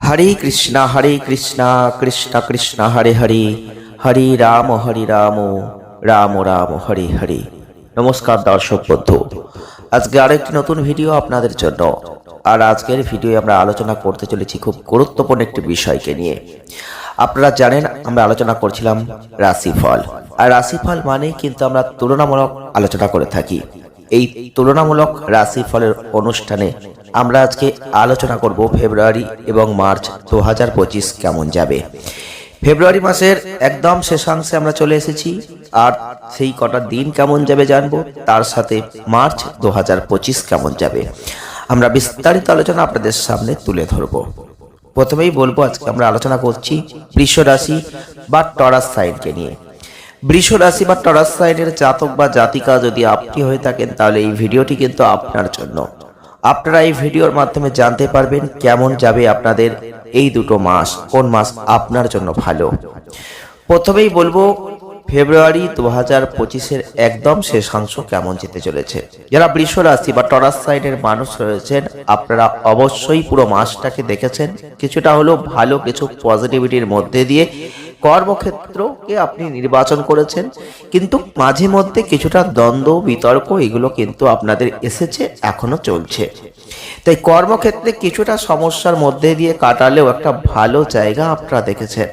হরে কৃষ্ণ হরে কৃষ্ণ কৃষ্ণ কৃষ্ণ হরে হরে হরে রাম হরে রাম রাম রাম হরে হরে নমস্কার দর্শক বন্ধু। আজকে আরেকটি নতুন ভিডিও আপনাদের জন্য। আর আজকের ভিডিও আমরা আলোচনা করতে চলেছি খুব গুরুত্বপূর্ণ একটি বিষয়কে নিয়ে। আপনারা জানেন, আমরা আলোচনা করছিলাম রাশিফল। আর রাশিফল মানেই কিন্তু আমরা তুলনামূলক আলোচনা করে থাকি। এই তুলনামূলক রাশিফলের অনুষ্ঠানে আমরা আজকে আলোচনা করব ফেব্রুয়ারি এবং মার্চ দু পঁচিশ কেমন যাবে। ফেব্রুয়ারি মাসের একদম শেষাংশে আমরা চলে এসেছি, আর সেই কটা দিন কেমন যাবে জানব, তার সাথে মার্চ দু হাজার পঁচিশ কেমন যাবে। আমরা বিস্তারিত আলোচনা আপনাদের সামনে তুলে ধরবো। প্রথমেই বলব আজকে আমরা আলোচনা করছি বৃষ রাশি বা টরাস সাইনকে নিয়ে। বৃষ রাশি বা টরাস সাইনের জাতক বা জাতিকা যদি আপনি হয়ে থাকেন, তাহলে এই ভিডিওটি কিন্তু আপনার জন্য। আপনারা এই ভিডিওর মাধ্যমে জানতে পারবেন কেমন যাবে আপনাদের এই দুটো মাস, কোন মাস আপনার জন্য ভালো। প্রথমেই বলব ফেব্রুয়ারি দু হাজার পঁচিশের একদম শেষাংশ কেমন যেতে চলেছে? যারা বৃষ রাশি বা টরাস সাইডের মানুষ রয়েছেন, আপনারা অবশ্যই পুরো মাসটাকে দেখেছেন। কিছুটা হলেও ভালো কিছু পজিটিভিটির মধ্যে দিয়ে কর্মক্ষেত্রকে আপনি নির্বাচন করেছেন। কিন্তু মাঝে মধ্যে কিছুটা দ্বন্দ্ব, বিতর্ক এগুলো কিন্তু আপনাদের এসেছে, এখনও চলছে। তাই কর্মক্ষেত্রে কিছুটা সমস্যার মধ্যে দিয়ে কাটালেও একটা ভালো জায়গা আপনারা দেখেছেন।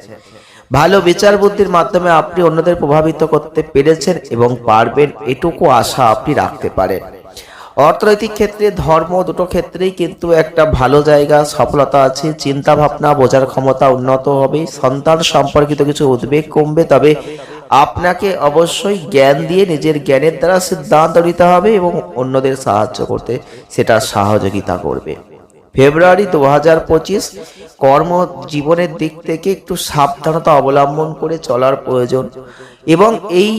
ভালো বিচার বুদ্ধির মাধ্যমে আপনি অন্যদের প্রভাবিত করতে পেরেছেন এবং পারবেন, এটুকু আশা আপনি রাখতে পারেন। অর্থনৈতিক ক্ষেত্রে, ধর্ম দুটো ক্ষেত্রেই কিন্তু একটা ভালো জায়গা, সফলতা আছে চিন্তা ভাবনা বোঝার ক্ষমতা উন্নত হবে, সন্তান সম্পর্কিত কিছু উদ্বেগ কমবে, তবে আপনাকে অবশ্যই জ্ঞান দিয়ে নিজের জ্ঞানের দ্বারা সিদ্ধান্ত নিতে হবে এবং অন্যদের সাহায্য করতে সেটা সহযোগিতা করবে। ফেব্রুয়ারি দু হাজার পঁচিশ কর্মজীবনের দিক থেকে একটু সাবধানতা অবলম্বন করে চলার প্রয়োজন এবং এই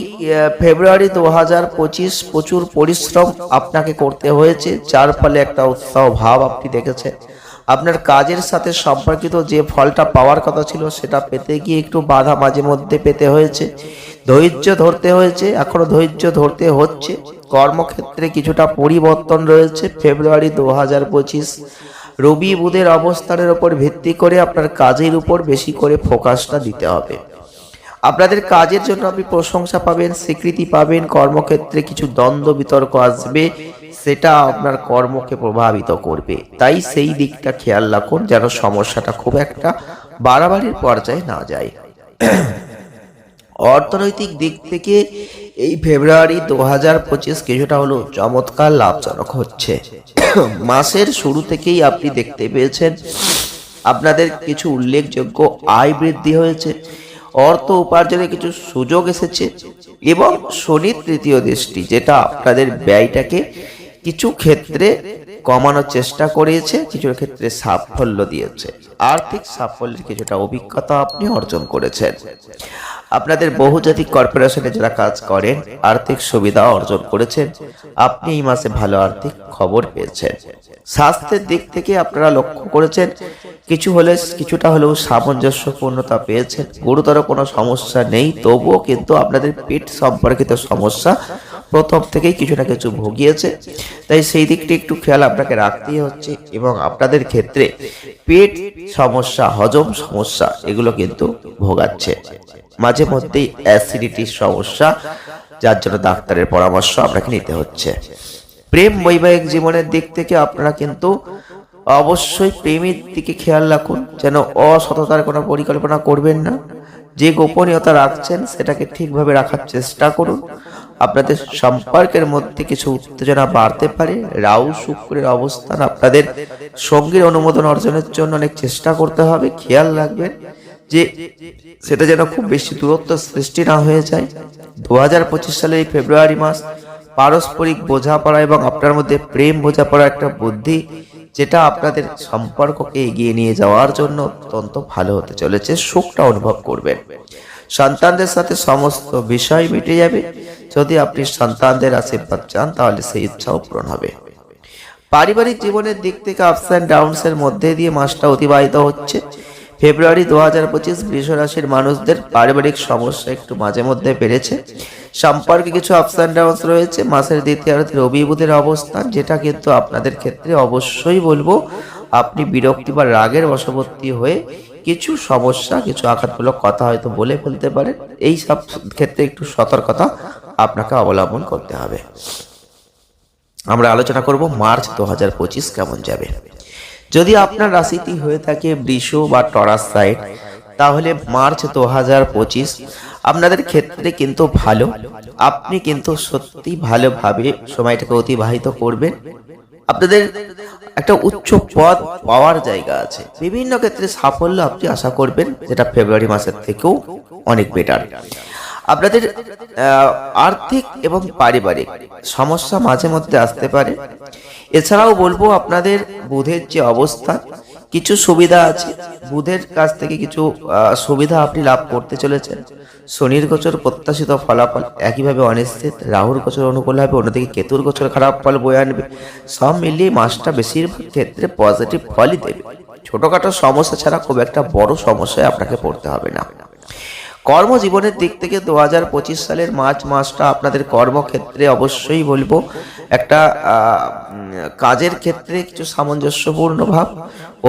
ফেব্রুয়ারি দু হাজার পঁচিশ প্রচুর পরিশ্রম আপনাকে করতে হয়েছে, যার ফলে একটা উৎসাহ ভাব আপনি দেখেছেন। আপনার কাজের সাথে সম্পর্কিত যে ফলটা পাওয়ার কথা ছিল সেটা পেতে গিয়ে একটু বাধা মাঝে মধ্যে পেতে হয়েছে, ধৈর্য ধরতে হয়েছে, এখনও ধৈর্য ধরতে হচ্ছে। কর্মক্ষেত্রে কিছুটা পরিবর্তন রয়েছে, ফেব্রুয়ারি দু হাজার পঁচিশ রবি বুধের অবস্থানের উপর ভিত্তি করে আপনার কাজের উপর বেশি করে ফোকাসটা দিতে হবে। আপনাদের কাজের জন্য আপনি প্রশংসা পাবেন, স্বীকৃতি পাবেন, কর্মক্ষেত্রে কিছু দ্বন্দ্ব, বিতর্ক আসবে, সেটা আপনার কর্মকে প্রভাবিত করবে। তাই সেই দিকটা খেয়াল রাখুন যেন সমস্যাটা খুব একটা বাড়াবাড়ির পর্যায়ে না যায়। অর্থনৈতিক দিক থেকে এই ফেব্রুয়ারি দু হাজার পঁচিশ কিছুটা হলো চমৎকার লাভজনক হচ্ছে। মাসের শুরু থেকেই আপনি দেখতে পেয়েছেন, আপনাদের কিছু উল্লেখযোগ্য আয় বৃদ্ধি হয়েছে, অর্থ উপার্জনে কিছু সুযোগ এসেছে এবং শনির তৃতীয় দৃষ্টি যেটা আপনাদের ব্যয়টাকে কিছু ক্ষেত্রে কমানোর চেষ্টা করেছে, কিছু ক্ষেত্রে সাফল্য দিয়েছে। আর্থিক সাফল্যের কিছুটা অভিজ্ঞতা আপনি অর্জন করেছেন। আপনাদের বহুজাতিক কর্পোরেশনে যারা কাজ করেন, আর্থিক সুবিধা অর্জন করেছেন, আপনি এই মাসে ভালো আর্থিক খবর পেয়েছেন। স্বাস্থ্যের দিক থেকে আপনারা লক্ষ্য করেছেন, কিছু হলে, কিছুটা হলেও সামঞ্জস্যপূর্ণতা পেয়েছেন। গুরুতর কোনো সমস্যা নেই, তবুও কিন্তু আপনাদের পেট সম্পর্কিত সমস্যা প্রথম থেকেই কিছু না কিছু ভুগিয়েছে। তাই সেই দিকটি একটু খেয়াল আপনাকে রাখতেই হচ্ছে এবং আপনাদের ক্ষেত্রে পেট সমস্যা, হজম সমস্যা, এগুলো কিন্তু ভোগাচ্ছে। মাঝে মধ্যেই অ্যাসিডিটির সমস্যা, যার জন্য ডাক্তারের পরামর্শ আপনাকে নিতে হচ্ছে। প্রেম বৈবাহিক জীবনের দিক থেকে আপনারা কিন্তু অবশ্যই প্রেমের দিকে খেয়াল রাখুন, যেন অসততার কোনো পরিকল্পনা করবেন না। যে গোপনীয়তা রাখছেন সেটাকে ঠিকভাবে রাখার চেষ্টা করুন। আপনাদের সম্পর্কের মধ্যে কিছু উত্তেজনা বাড়তে পারে। রাহু, শুক্রের অবস্থান আপনাদের সঙ্গীর অনুমোদন অর্জনের জন্য অনেক চেষ্টা করতে হবে। খেয়াল রাখবেন যে সেটা যেন খুব বেশি দূরত্ব সৃষ্টি না হয়ে যায়। দু হাজার পঁচিশ সালের ফেব্রুয়ারি মাস পারস্পরিক বোঝাপড়া এবং আপনার মধ্যে প্রেম বোঝাপড়া একটা বুদ্ধি যেটা আপনাদের সম্পর্ককে এগিয়ে নিয়ে যাওয়ার জন্য অত্যন্ত ভালো হতে চলেছে, সুখটা অনুভব করবেন। সন্তানদের সাথে সমস্ত বিষয় মিটে যাবে। যদি আপনি সন্তানদের আশীর্বাদ চান, তাহলে সেই ইচ্ছাও পূরণ হবে। পারিবারিক জীবনের দিক থেকে আপস অ্যান্ড ডাউনস এর মধ্যে দিয়ে মাসটা অতিবাহিত হচ্ছে। ফেব্রুয়ারি দু হাজার পঁচিশ রাশির মানুষদের পারিবারিক সমস্যা একটু মাঝে মধ্যে বেড়েছে। সম্পর্কে কিছু আপস অ্যান্ড ডাউনস রয়েছে। মাসের দ্বিতীয়ার্ধে রবি বুধের অবস্থান, যেটা কিন্তু আপনাদের ক্ষেত্রে অবশ্যই বলব, আপনি বিরক্তি বা রাগের বশবর্তী হয়ে কিছু সমস্যা, কিছু আঘাতমূলক কথা হয়তো বলে ফেলতে পারেন। এই সব ক্ষেত্রে একটু সতর্কতা আপনাকে অবলম্বন করতে হবে। আমরা আলোচনা করব মার্চ দু হাজার পঁচিশ কেমন যাবে। যদি আপনার রাশিটি হয়ে থাকে বৃষ বা টরাস সাইড, তাহলে মার্চ দু হাজার পঁচিশ আপনাদের ক্ষেত্রে কিন্তু ভালো। আপনি কিন্তু সত্যি ভালোভাবে সময়টাকে অতিবাহিত করবেন। আপনাদের একটা উচ্চ পদ পাওয়ার জায়গা আছে। বিভিন্ন ক্ষেত্রে সাফল্য আপনি আশা করবেন, যেটা ফেব্রুয়ারি মাসের থেকেও অনেক বেটার আপনাদের আর্থিক এবং পারিবারিক সমস্যা মাঝে মধ্যে আসতে পারে। এছাড়াও বলব আপনাদের বুধের যে অবস্থা, কিছু সুবিধা আছে। বুধের কাছ থেকে কিছু সুবিধা আপনি লাভ করতে চলেছেন। শনির গোচর প্রত্যাশিত ফলাফল একইভাবে অনিশ্চিত। রাহুর গোচর অনুকূল হবে, অন্যদিকে কেতুর গোচর খারাপ ফল বয়ে আনবে। সব মিলিয়ে মাসটা বেশিরভাগ ক্ষেত্রে পজিটিভ ফলই দেবে। ছোটখাটো সমস্যা ছাড়া খুব একটা বড় সমস্যায় আপনাকে পড়তে হবে না। কর্মজীবনের দিক থেকে দু হাজার পঁচিশ সালের মার্চ মাসটা আপনাদের কর্মক্ষেত্রে অবশ্যই বলব। একটা কাজের ক্ষেত্রে কিছু সামঞ্জস্যপূর্ণ ভাব,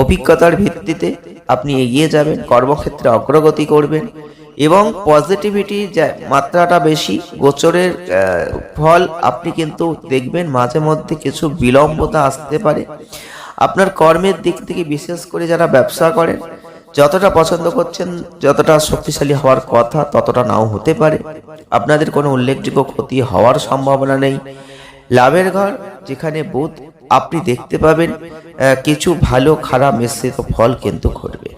অভিজ্ঞতার ভিত্তিতে আপনি এগিয়ে যাবেন, কর্মক্ষেত্রে অগ্রগতি করবেন এবং পজিটিভিটির মাত্রাটা বেশি, গোচরের ফল আপনি কিন্তু দেখবেন মাঝে মধ্যে কিছু বিলম্বতা আসতে পারে। আপনার কর্মের দিক থেকে বিশেষ করে যারা ব্যবসা করেন যতটা পছন্দ করছেন, যতটা শক্তিশালী হওয়ার কথা, ততটা নাও হতে পারে। আপনাদের কোনো উল্লেখযোগ্য ক্ষতি হওয়ার সম্ভাবনা নেই। লাভের ঘর, যেখানে বুধ আপনি দেখতে পাবেন কিছু ভালো, খারাপ মিশ্রিত ফল কিন্তু ঘটবে।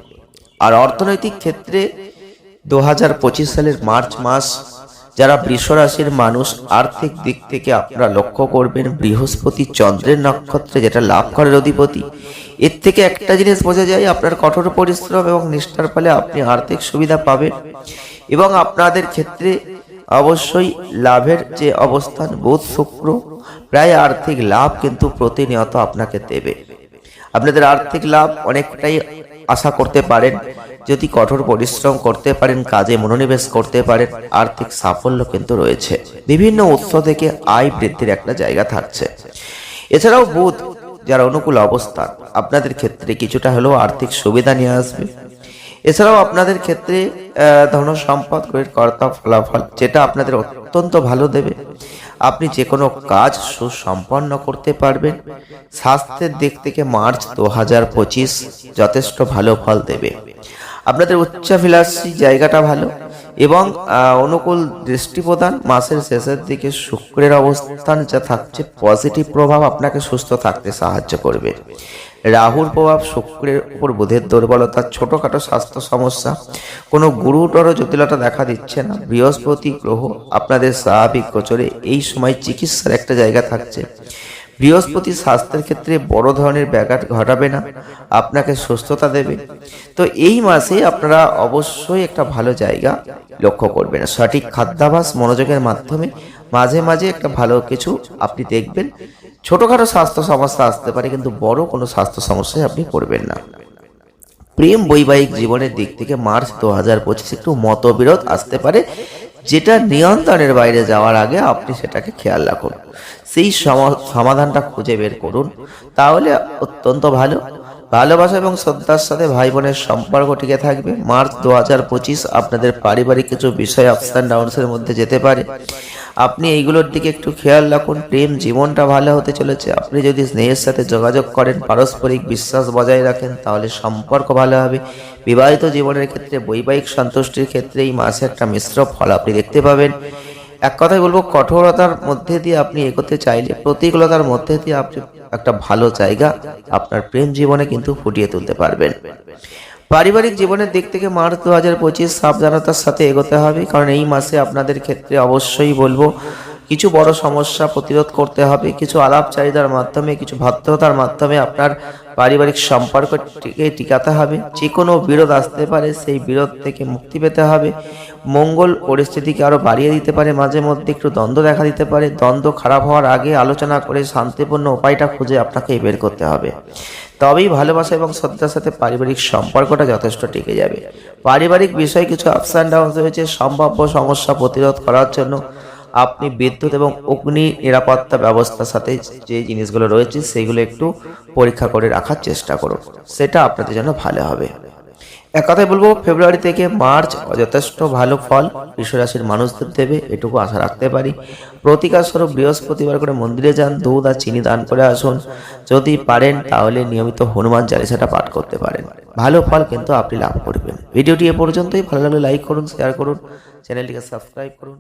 আর অর্থনৈতিক ক্ষেত্রে দু হাজার পঁচিশ সালের মার্চ মাস যারা বৃষরাশির মানুষ, আর্থিক দিক থেকে আপনারা লক্ষ্য করবেন, বৃহস্পতি চন্দ্রের নক্ষত্রে যেটা লাভ করার অধিপতি, এর থেকে একটা জিনিস বোঝা যায়, আপনার কঠোর পরিশ্রম এবং নিষ্ঠার ফলে আপনি আর্থিক সুবিধা পাবেন এবং আপনাদের ক্ষেত্রে অবশ্যই লাভের যে অবস্থান, বোধ শুক্র প্রায় আর্থিক লাভ কিন্তু প্রতিনিয়ত আপনাকে দেবে। আপনাদের আর্থিক লাভ অনেকটাই আশা করতে পারেন যদি কঠোর পরিশ্রম করতে পারেন, কাজে মনোনিবেশ করতে পারেন, আর্থিক সাফল্য কিন্তু রয়েছে। বিভিন্ন উৎস থেকে আয় বৃদ্ধির একটা জায়গা থাকছে। এছাড়াও বুধ, যার অনুকূল অবস্থান, আপনাদের ক্ষেত্রে কিছুটা হলেও আর্থিক সুবিধা নিয়ে আসবে। এছাড়াও আপনাদের ক্ষেত্রে ধন সম্পদ করে কর্তা ফলাফল, যেটা আপনাদের অত্যন্ত ভালো দেবে। আপনি যে কোনো কাজ সুসম্পন্ন করতে পারবেন। স্বাস্থ্যের দিক থেকে মার্চ দু হাজার পঁচিশ যথেষ্ট ভালো ফল দেবে। আপনাদের উচ্চাভিলাষী জায়গাটা ভালো এবং অনুকূল দৃষ্টি প্রদান মাসের শেষের দিকে শুক্রের অবস্থান যা থাকছে পজিটিভ প্রভাব আপনাকে সুস্থ থাকতে সাহায্য করবে। রাহুর প্রভাব শুক্রের উপর বুধের দুর্বলতা, ছোটখাটো স্বাস্থ্য সমস্যা, কোনো গুরুতর জটিলতা দেখা দিচ্ছে না। বৃহস্পতি গ্রহ আপনাদের স্বাভাবিক গোচরে এই সময় চিকিৎসার একটা জায়গা থাকছে। বৃহস্পতি স্বাস্থ্যের ক্ষেত্রে বড় ধরনের ব্যাঘাত ঘটাবে না, আপনাকে সুস্থতা দেবে। তো এই মাসে আপনারা অবশ্যই একটা ভালো জায়গা লক্ষ্য করবেন। সঠিক খাদ্যাভাস মনোযোগের মাধ্যমে মাঝে মাঝে একটা ভালো কিছু আপনি দেখবেন। ছোটখাটো স্বাস্থ্য সমস্যা আসতে পারে, কিন্তু বড় কোনো স্বাস্থ্য সমস্যায় আপনি পড়বেন না। প্রেম বৈবাহিক জীবনের দিক থেকে মার্চ দু হাজার পঁচিশ একটু মতবিরোধ আসতে পারে। যেটা নিয়ন্ত্রণের বাইরে যাওয়ার আগে আপনি সেটাকে খেয়াল রাখুন। সেই সম- সমাধানটা খুঁজে বের করুন। তাহলে অত্যন্ত ভালো। ভালোবাসা এবং শ্রদ্ধার সাথে ভাই বোনের সম্পর্ক টিকে থাকবে। মার্চ দু হাজার পঁচিশ আপনাদের পারিবারিক কিছু বিষয় আপস অ্যান্ড ডাউনসের মধ্যে যেতে পারে। আপনি এইগুলোর দিকে একটু খেয়াল রাখুন, প্রেম জীবনটা ভালো হতে চলেছে। আপনি যদি স্নেহের সাথে যোগাযোগ করেন, পারস্পরিক বিশ্বাস বজায় রাখেন, তাহলে সম্পর্ক ভালো হবে। বিবাহিত জীবনের ক্ষেত্রে বৈবাহিক সন্তুষ্টির ক্ষেত্রে এই মাসে একটা মিশ্র ফল আপনি দেখতে পাবেন। এক কথায় বলব, কঠোরতার মধ্যে দিয়ে আপনি এগোতে চাইলে, প্রতিকূলতার মধ্যে দিয়ে আপনি একটা ভালো জায়গা আপনার প্রেম জীবনে কিন্তু ফুটিয়ে তুলতে পারবেন। পারিবারিক জীবনের দিক থেকে মার্চ দু হাজার পঁচিশ সাবধানতার সাথে এগোতে হবে, কারণ এই মাসে আপনাদের ক্ষেত্রে অবশ্যই বলব, কিছু বড় সমস্যা প্রতিরোধ করতে হবে, কিছু আলাপ চাহিদার মাধ্যমে, কিছু ভদ্রতার মাধ্যমে আপনার পারিবারিক সম্পর্কটিকে টিকাতে হবে। যে কোনো বিরোধ আসতে পারে, সেই বিরোধ থেকে মুক্তি পেতে হবে। মঙ্গল পরিস্থিতিকে আরও বাড়িয়ে দিতে পারে, মাঝে মধ্যে একটু দ্বন্দ্ব দেখা দিতে পারে। দ্বন্দ্ব খারাপ হওয়ার আগে আলোচনা করে শান্তিপূর্ণ উপায়টা খুঁজে আপনাকে বের করতে হবে। তবেই ভালোবাসা এবং শ্রদ্ধার সাথে পারিবারিক সম্পর্কটা যথেষ্ট টিকে যাবে। পারিবারিক বিষয়ে কিছু আপস অ্যান্ড ডাউনস রয়েছে, সম্ভাব্য সমস্যা প্রতিরোধ করার জন্য আপনি বিদ্যুৎ এবং অগ্নি নিরাপত্তা ব্যবস্থার সাথে যে জিনিসগুলো রয়েছে, সেগুলো একটু পরীক্ষা করে রাখার চেষ্টা করুন। সেটা আপনাদের জন্য ভালো হবে। এক কথায় বলব, ফেব্রুয়ারি থেকে মার্চ যথেষ্ট ভালো ফল রাশির মানুষদের দেবে, এটুকু আশা রাখতে পারি। প্রতিকার স্বরূপ বৃহস্পতিবার করে মন্দিরে যান, দুধ আর চিনি দান করে আসুন। যদি পারেন, তাহলে নিয়মিত হনুমান চালিসাটা পাঠ করতে পারেন। ভালো ফল কিন্তু আপনি লাভ করবেন। ভিডিওটি এ পর্যন্তই। ভালো লাগলে লাইক করুন শেয়ার করুন চ্যানেলটিকে সাবস্ক্রাইব করুন।